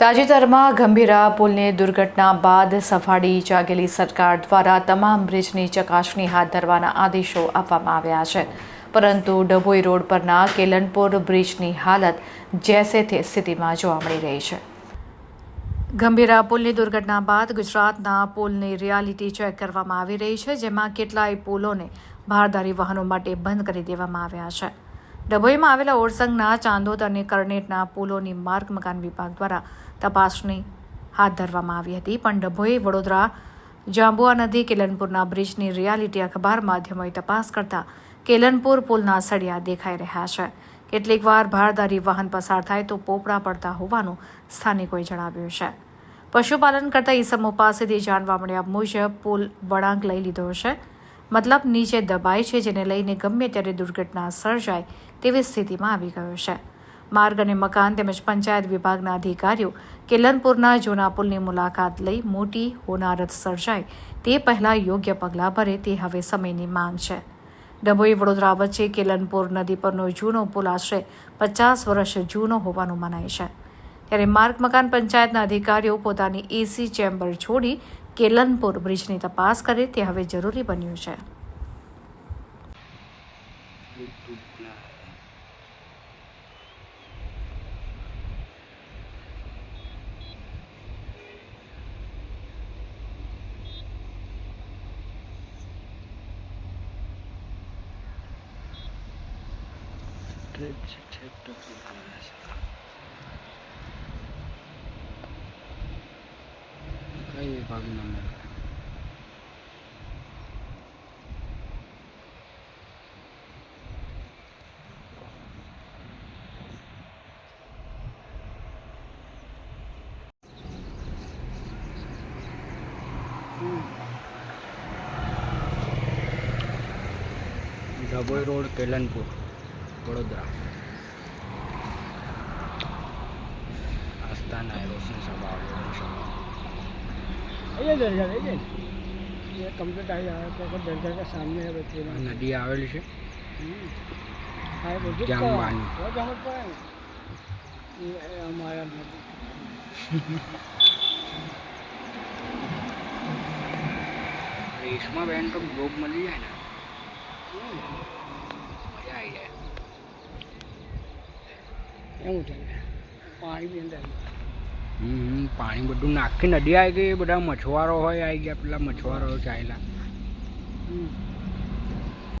તાજેતરમાં ગંભીરા પુલની દુર્ઘટના બાદ સફાળી જાગેલી સરકાર દ્વારા તમામ બ્રિજની ચકાસણી હાથ ધરવાના આદેશો આપવામાં આવ્યા છે. પરંતુ ડભોઈ રોડ પરના કેલનપુર બ્રિજની હાલત જેસે તે સ્થિતિમાં જોવા મળી રહી છે. ગંભીરા પુલની દુર્ઘટના બાદ ગુજરાતના પુલની રિયાલિટી ચેક કરવામાં આવી રહી છે, જેમાં કેટલાય પુલોને ભારદારી વાહનો માટે બંધ કરી દેવામાં આવ્યા છે. ડભોઈમાં આવેલા ઓરસંગના ચાંદોદ અને કરનેટના પુલોની માર્ગ મકાન વિભાગ દ્વારા તપાસણી હાથ ધરવામાં આવી હતી. પણ ડભોઈ, વડોદરા, જાંબુઆ નદી, કેલનપુરના બ્રિજની રિયાલિટી અખબાર માધ્યમોએ તપાસ કરતા કેલનપુર પુલના સળિયા દેખાઈ રહ્યા છે. કેટલીક વાર ભારદારી વાહન પસાર થાય તો પોપડા પડતા હોવાનું સ્થાનિકોએ જણાવ્યું છે. પશુપાલન કરતા ઈસમો પાસેથી જાણવા મળ્યા મુજબ પુલ વળાંક લઈ લીધો છે. મતલબ નીચે દબાય છે, જેને લઈને ગમે ત્યારે દુર્ઘટના સર્જાય તેવી સ્થિતિમાં આવી ગયો છે. માર્ગ અને મકાન તેમજ પંચાયત વિભાગના અધિકારીઓ કેલનપુરના જૂના પુલની મુલાકાત લઈ મોટી હોનારત સર્જાય તે પહેલાં યોગ્ય પગલાં ભરે તે હવે સમયની માંગ છે. ડભોઈ વડોદરા વચ્ચે કેલનપુર નદી પરનો જૂનો પુલ આશરે પચાસ વર્ષ જૂનો હોવાનું મનાય છે. ત્યારે માર્ગ, મકાન, પંચાયતના અધિકારીઓ પોતાની એસી ચેમ્બર છોડી કેલનપુર બ્રિજની તપાસ કરે તે હવે જરૂરી બન્યું છે. કઈ વિભાગનો નંબર ડભોઈ રોડ કેલનપુર વડોદરા. આસ્થાના રોશન સભા. ये दरगाह है ये ये कंप्लीट आ गया तो अगर दरगाह के सामने है बच्चे આ નદી આવેલી છે हाँ वो जिस जाम का- बानी। वो जहाँ पर है ना, ये हमारा नदी રેશમાબેન તો જોબ મળી જાય ને મજા આવી જાય એવું છે પાણી બી અંદર હમ પાણી બધું નાખી નદી આવી ગઈ બધા મછવારો હોય આવી ગયા પેલા મછવારો હમ.